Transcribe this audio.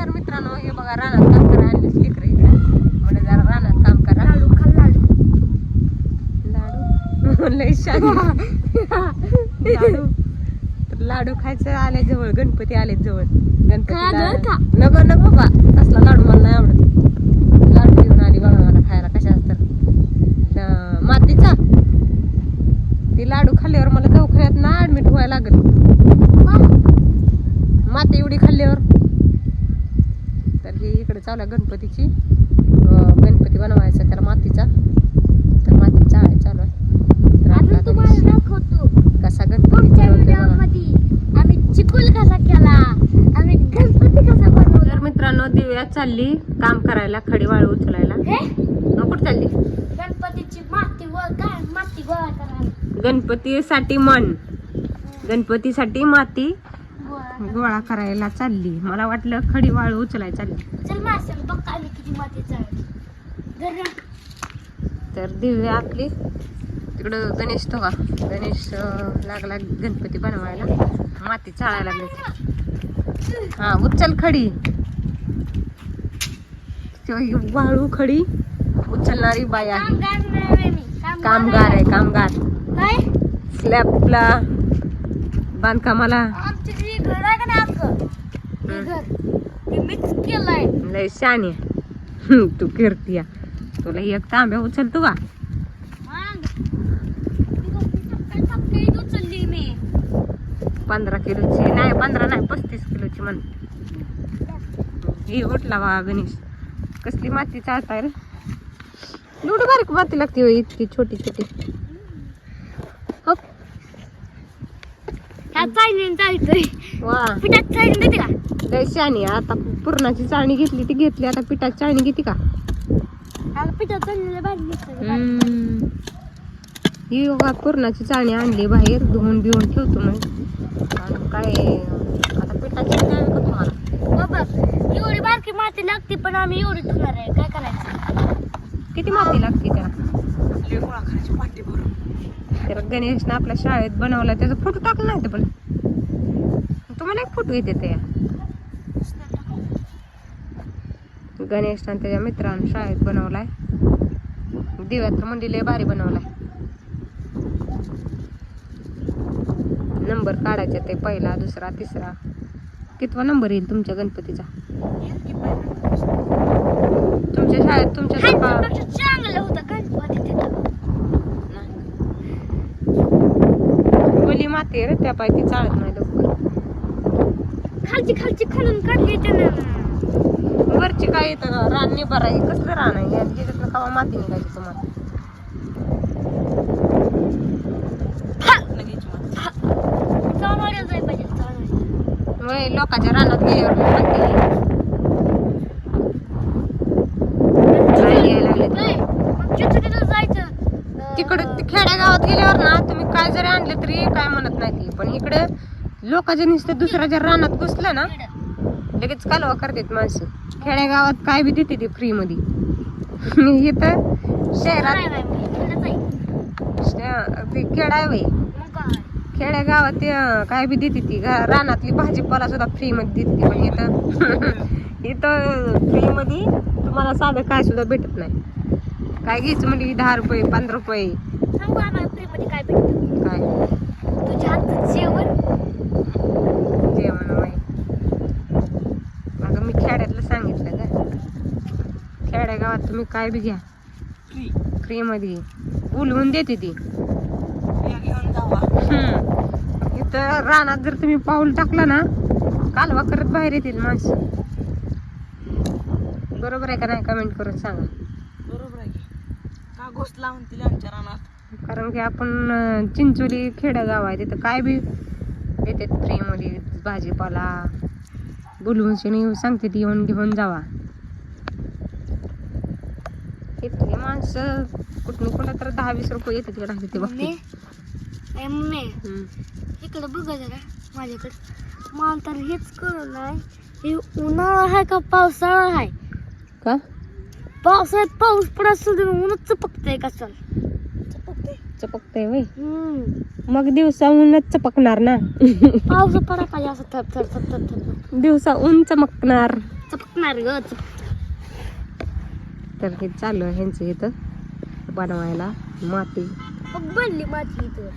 नमस्कार मित्रांनो हे बघा रानात काम करा आणले लेकर इकडे म्हणजे जरा रानात काम करा. लाडू खाल लाडू. लाडू? लय लाडू. तर लाडू खायचं आले जवळ. गणपती आले जवळ. गणपती. नको नको बा तसला लाडू मला नाही आवडत. लाडू घेऊन आली बघा मला खायला. कशा तर. अं, मातीचा. ती लाडू खाल्ल्यावर मला दवाखान्यात ना ऍडमिट व्हायला लागत माती एवढी खाल्ल्यावर. तर ही इकडे चालू आहे गणपतीची. गणपती बनवायचा त्याला मातीचा. तर माती चाळ चालू आहे. तर कसा गणपती बनवते आम्ही चिकुल कसा केला आम्ही गणपती कसा तर मित्रांनो दिव्या चालली काम करायला खडी वाळू उचलायला. कुठं चालली? गणपतीची माती माती गोळा करायला. गणपतीसाठी मन. गणपतीसाठी माती. गोळा गोळा करायला चालली. मला वाटलं खडी वाळू उचलायला चालली. चल माणसाला बघ आम्ही किती माती चालली धर तर दिव्या आपली. तिकडं गणेश तो का? गणेश लागला गणपती बनवायला. माती चाळायला लागली. हा उचल खडी. वाळू खडी उचलणारी बाई आहे कामगार आहे कामगार. स्लॅबला बांधकामाला. घर आहे का नाही अख्खं? ते घर ते मीच केलंय. लय शान आहे. तू कीर्तिया तुला एक तांब्या उचलतो का? मग. सकाळी उचलली मी. पंधरा किलोची नाही पंधरा नाही पस्तीस किलोची म्हण. ही उठला बा गणेश. कसली माती चालताय रे? एवढी बारीक माती लागते होय इतकी छोटी छोटी ह्या चाळणीने चालतोय. पिठात चाळणी देते का? लय आहे. आता पुरणाची चाळणी घेतली ती घेतली. आता पिठाची चाळणी घेते का? आता पिठात चाळणीला भारी दिसतं हम्म. ही बघा पुरणाची चाळणी आणली बाहेर. धुवून बिवून ठेवतो मग आणि काय आता पिठाची चाळणी का तुम्हाला. बाबा एवढी बारकी माती लागते पण आम्ही एवढी ठेवणार आहे. काय करायचं? किती माती लागते त्याला? त्याला गणेशनं आपल्या शाळेत बनवला त्याचा फोटो टाकला नाही ते पण. तुम्हाला एक फोटो येते ते. गणेशनं त्याच्या मित्रानं शाळेत बनवलाय. दिव्यात म्हणजे लय भारी बनवलाय. नंबर काढायचे ते पहिला दुसरा तिसरा. कितवा नंबर येईल तुमच्या गणपतीचा? तुमच्या शाळेत तुमच्या चांगलं होतं गणपती ओली माती रे त्या पाय ती चालत नाही लवकर. खालची खालची खालून काढली त्यानं. वरची काय येतं रान निभार आहे कसलं रान आहे? या ज्याच्यातनं कवा माती निघायची तुम्हाला. लोकांच्या रानात गेल्यावर माती नाही यायला लागले नाही, मग चिचुकीला जायचं अं, तिकडे खेड्यागावात गेल्यावर ना तुम्ही काय जरी आणले तरी काय म्हणत नाही ती. पण इकडे लोकांच्या नुसतं दुसऱ्याच्या रानात घुसलं ना लगेच कालवा करतात माणसं. खेड्यागावात काय बी देते ती फ्री मध्ये इथं शहरात नाही, नाही, मी इकडे जाईन. श- ते खेडा आहे बाई. मग काय? खेड्या गावात ते काय बी देते ती. रानातली भाजीपाला सुद्धा फ्री मध्ये देते पण इथं इथं फ्री मध्ये तुम्हाला साधं काय सुद्धा भेटत नाही. काय घ्यायचं म्हणजे दहा रुपये पंधरा रुपये सांगू आम्हाला फ्रीमध्ये काय भेटतं काय तुझ्या हातचं जेवण जेवण वय अगं मी खेड्यातलं सांगितलं का खेड्या गावात तुम्ही काय बी घ्या. फ्री मध्ये बोलवून देते ती. इथं रानात जर तुम्ही पाऊल टाकलं ना कालवा करत बाहेर येतील माणसं. बरोबर आहे का नाही? कमेंट करून सांगा. बरोबर आहे की. का गोष्ट लावून तिला आमच्या रानात? कारण की आपण चिंचोली खेडेगाव आहे. तिथं काय बी देतात फ्रीमध्ये भाजीपाला. बोलवून सांगते ती येऊन घेऊन जावा. इथली माणसं कुठून कुठं तर दहा वीस रुपये येतात तिकडे ते मम्मी? बघते ए मम्मी. इकडं बघा जरा माझ्याकडे. मला तर हेच कळलं नाही. हे उन्हाळा आहे का पावसाळा आहे? का? पावसाळ्यात पाऊस पडत सोडून ऊनच चपकतंय का चल? चपकतंय. वय हम्म. मग दिवसा ऊनच चपकणार ना? पाऊस पडा पाहिजे असं थप थप थप थप दिवसा ऊन चमकणार. चपकणार ग चप तर हे चालू आहे ह्यांचं इथं बनवायला. माती. बनली माती इथं.